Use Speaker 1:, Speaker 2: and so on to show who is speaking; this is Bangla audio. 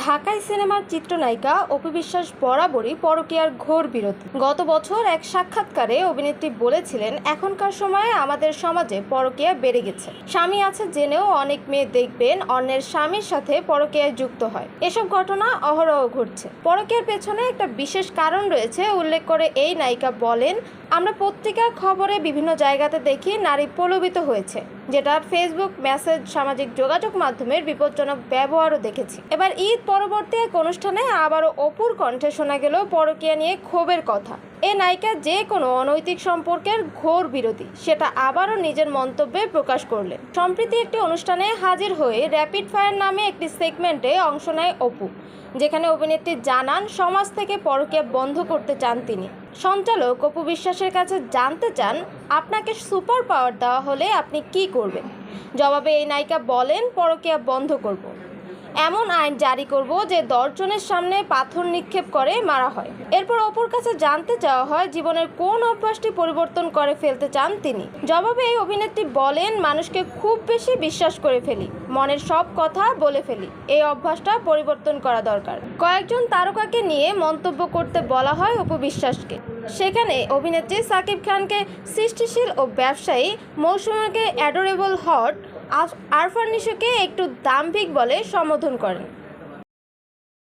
Speaker 1: ঢাকাই সিনেমার চিত্রনায়িকা অপু বিশ্বাস বরাবরই পরকীয়ার ঘোর বিরোধী। গত বছর এক সাক্ষাৎকারে অভিনেত্রী বলেছিলেন, এখনকার সময়ে আমাদের সমাজে পরকীয়া বেড়ে গেছে। স্বামী আছে জেনেও অনেক মেয়ে দেখবেন, অন্যের স্বামীর সাথে পরকীয়ায় যুক্ত হয়। এসব ঘটনা অহরহ ঘটছে। পরকীয়ার পেছনে একটা বিশেষ কারণ রয়েছে, উল্লেখ করে এই নায়িকা বলেন, আমরা পত্রিকা, খবরে বিভিন্ন জায়গাতে দেখি নারী প্রলোভিত হয়েছে, যেটা ফেসবুক, মেসেজ, সামাজিক যোগাযোগ মাধ্যমের বিপজ্জনক ব্যবহারও দেখেছি। এবার ঈদ পরবর্তী এক অনুষ্ঠানে আবারও অপুর কণ্ঠে শোনা গেল পরকীয়া নিয়ে ক্ষোভের কথা। এ নায়িকা যে কোনো অনৈতিক সম্পর্কের ঘোর বিরোধী, সেটা আবারও নিজের মন্তব্যে প্রকাশ করলেন। সম্প্রতি একটি অনুষ্ঠানে হাজির হয়ে র্যাপিড ফায়ার নামে একটি সেগমেন্টে অংশ নেয় অপু, যেখানে অভিনেত্রী জানান, সমাজ থেকে পরকীয়া বন্ধ করতে চান তিনি। সঞ্চালক অপু বিশ্বাসের কাছে জানতে চান, আপনাকে সুপার পাওয়ার দেওয়া হলে আপনি কি করবেন? জবাবে এই নায়িকা বলেন, পরকীয়া বন্ধ করব। এমন আইন জারি করব যে দর্জনের সামনে পাথর নিক্ষেপ করে মারা হয়। এরপর অপর কাছে জানতে চাওয়া হয়, জীবনের কোন অভ্যাসটি পরিবর্তন করে ফেলতে চান তিনি? জবাবে এই অভিনেত্রী বলেন, মানুষকে খুব বেশি বিশ্বাস করে ফেলি, মনের সব কথা বলে ফেলি। এই অভ্যাসটা পরিবর্তন করা দরকার। কয়েকজন তারকাকে নিয়ে মন্তব্য করতে বলা হয় অপু বিশ্বাসকে। সেখানে অভিনেত্রী সাকিব খানকে সৃষ্টিশীল ও ব্যবসায়ী, মৌসুমীকে অ্যাডোরেবল হট আরফান নিশোকে একটু দাম্ভিক বলে সম্বোধন করেন।